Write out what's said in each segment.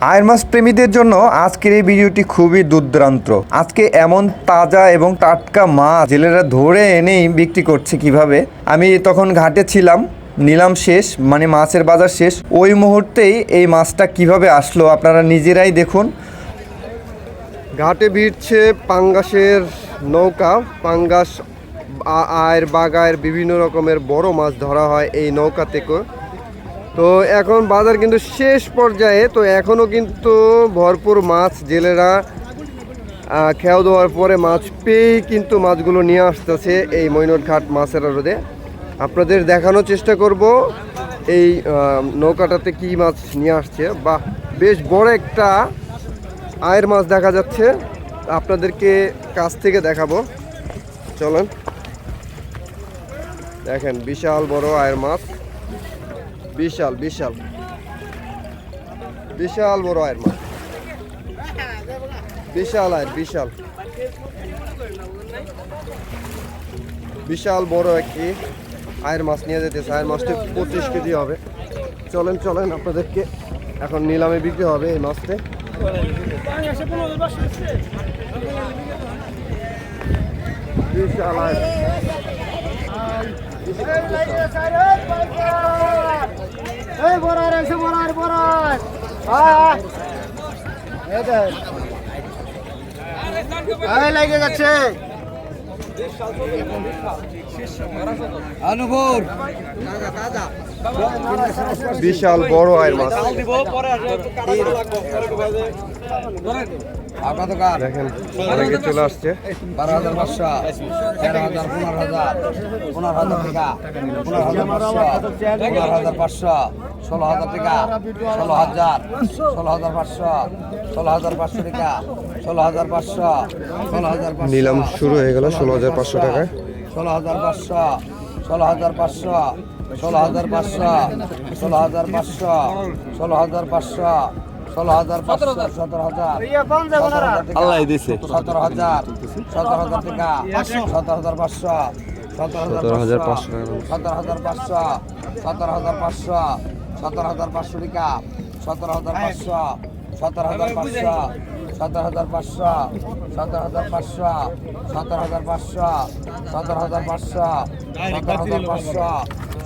আয়ের মাছ প্রেমীদের জন্য আজকের এই ভিডিওটি খুবই দুর্দান্ত। আজকে এমন তাজা এবং টাটকা মাছ জেলেরা ধরে এনেই বিক্রি করছে কীভাবে? আমি তখন ঘাটে ছিলাম, নিলাম শেষ মানে মাছের বাজার শেষ। ওই মুহূর্তেই এই মাছটা কীভাবে আসলো আপনারা নিজেরাই দেখুন। ঘাটে ভিড়ছে পাঙ্গাসের নৌকা, পাঙ্গাস আয়ের বাগায়ের বিভিন্ন রকমের বড় মাছ ধরা হয় এই নৌকা থেকে। তো এখন বাজার কিন্তু শেষ পর্যায়ে, তো এখনও কিন্তু ভরপুর মাছ জেলেরা খেয়াও দেওয়ার পরে মাছ পেয়েই কিন্তু মাছগুলো নিয়ে আসতেছে এই মৈনট ঘাট মাছের রোদে। আপনাদের দেখানোর চেষ্টা করব এই নৌকাটাতে কি মাছ নিয়ে আসছে। বা বেশ বড় একটা আয়ের মাছ দেখা যাচ্ছে। আপনাদেরকে কাছ থেকে দেখাবো। চলেন। দেখেন, বিশাল বড় আয়ের মাছ। বিশাল বিশাল। বিশাল বড় আয়ের মাছ বিশাল আয়ের, বিশাল। বিশাল বড় একটি আয়ের মাছ নিয়ে যেতেছে। আয়ের মাছটি পঁচিশ কেজি হবে। চলেন চলেন আপনাদেরকে এখন নিলামে বিক্রি হবে এই মাছটি। বিশাল আয়ের। লেগে যাচ্ছে অনুভব বিশাল বড় আয়ের মাছ। দেখেন অনেকে চলে আসছে। বারো হাজার পাঁচশো তেরো হাজার পনেরো হাজার পনেরো হাজার টাকা পনেরো হাজার পাঁচশো পনেরো হাজার পাঁচশো। ষোলো হাজার টাকা ষোলো হাজার ষোলো হাজার পাঁচশো ষোলো হাজার পাঁচশো টাকা ষোলো হাজার পাঁচশো ষোলো হাজার নিলাম শুরু হয়ে গেল ষোলো হাজার পাঁচশো টাকায় ষোলো হাজার পাঁচশো ষোলো হাজার পাঁচশো ষোলো হাজার পাঁচশো ষোলো হাজার পাঁচশো ষোলো হাজার পাঁচশো ষোলো হাজার পাঁচশো সতেরো হাজার আল্লাহ দিছে সতেরো হাজার সতেরো হাজার টাকা সতেরো হাজার পাঁচশো সতেরো হাজার পাঁচশো সতেরো হাজার পাঁচশো সতেরো হাজার পাঁচশো সতেরো হাজার পাঁচশো টাকা সতেরো হাজার পাঁচশো সতেরো হাজার পাঁচশো সতেরো হাজার পাঁচশো সতেরো হাজার পাঁচশো সতেরো হাজার পাঁচশো সতেরো হাজার পাঁচশো সতেরো হাজার পাঁচশো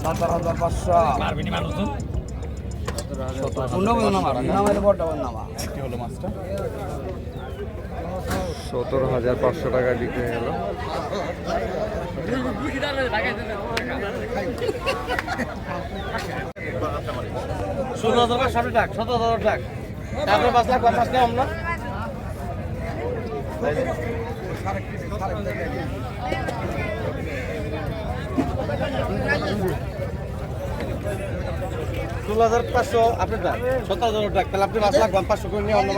সতেরো হাজার পাঁচশো সতেরো হাজার পাঁচশো টাকায় বিক্রি হয়ে গেল ষোলো হাজার পাঁচ লাখ, পাঁচ পাঁচশো আপনার টাক সতেরো হাজার টাকা, তাহলে আপনি পাঁচ লাখ পাঁচশো করে নিয়ে অন্য